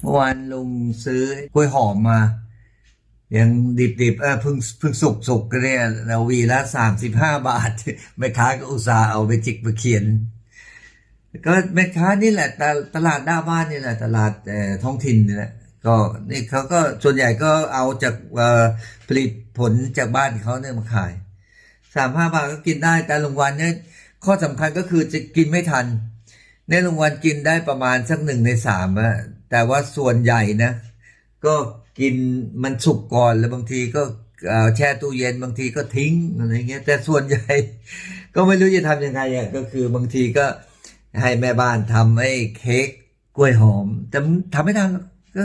เมื่อวานลุงซื้อกล้วยหอมมา ยังดิบๆเออเพิ่งเพิ่งสุกสุกๆก็เนี่ยเราวีละสามสิบห้าบาทแม่ค้าก็อุตส่าห์เอาไปจิกไปเขียน ก็แม่ค้านี่แหละตตลาดหน้าบ้านนี่แหละ ตลาดเอ่อท้องถิ่นนี่แหละก็นี่เขาก็ส่วนใหญ่ก็เอาจากเอ่อผลิตผลจากบ้านเขาเนี่ยมาขายสามห้าบาทก็กินได้ แต่ลงวันเนี่ยข้อสำคัญก็คือจะกินไม่ทันในลงวันกินได้ประมาณสักหนึ่งในสามอะ แต่ว่าส่วนใหญ่นะ ก็กินมันสุกก่อนแล้วบางทีก็แช่ตู้เย็นบางทีก็ทิ้งอะไรเงี้ยแต่ส่วนใหญ่ ก็ไม่รู้จะทำยังไงอะก็คือบางทีก็ให้แม่บ้านทำไอ้เค้กกล้วยหอม แต่ทำไม่ทันก็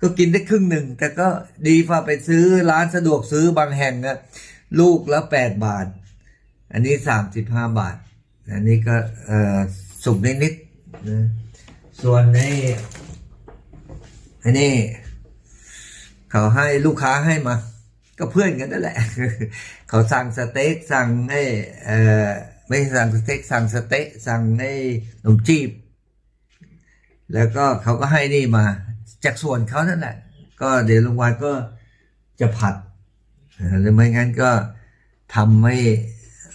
ก็กินได้ครึ่งหนึ่ง แต่ก็ดีกว่าไปซื้อร้านสะดวกซื้อบางแห่งอะลูกละแปดบาท อันนี้สามสิบห้าบาท อันนี้ก็สุกนิดๆนะส่วนใน อันนี้เขาให้ลูกค้าให้มา ก็เพื่อนกันนั่นแหละ เขาสั่งสเต็กสั่งไอ้เออไม่สั่งสเต็กสั่งสเต็กสั่งไอ้ขนมจีบ แล้วก็เขาก็ให้นี่มา จากส่วนเขานั่นแหละ ก็เดี๋ยวลุงวันก็จะผัดหรือไม่งั้นก็ทำให้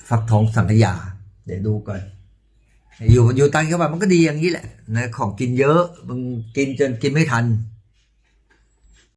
ฟักทองสังขยา เดี๋ยวดูก่อน อยู่อยู่ต่างจังหวัดมันก็ดีอย่างนี้แหละนะของกินเยอะมึงกินจนกินไม่ทัน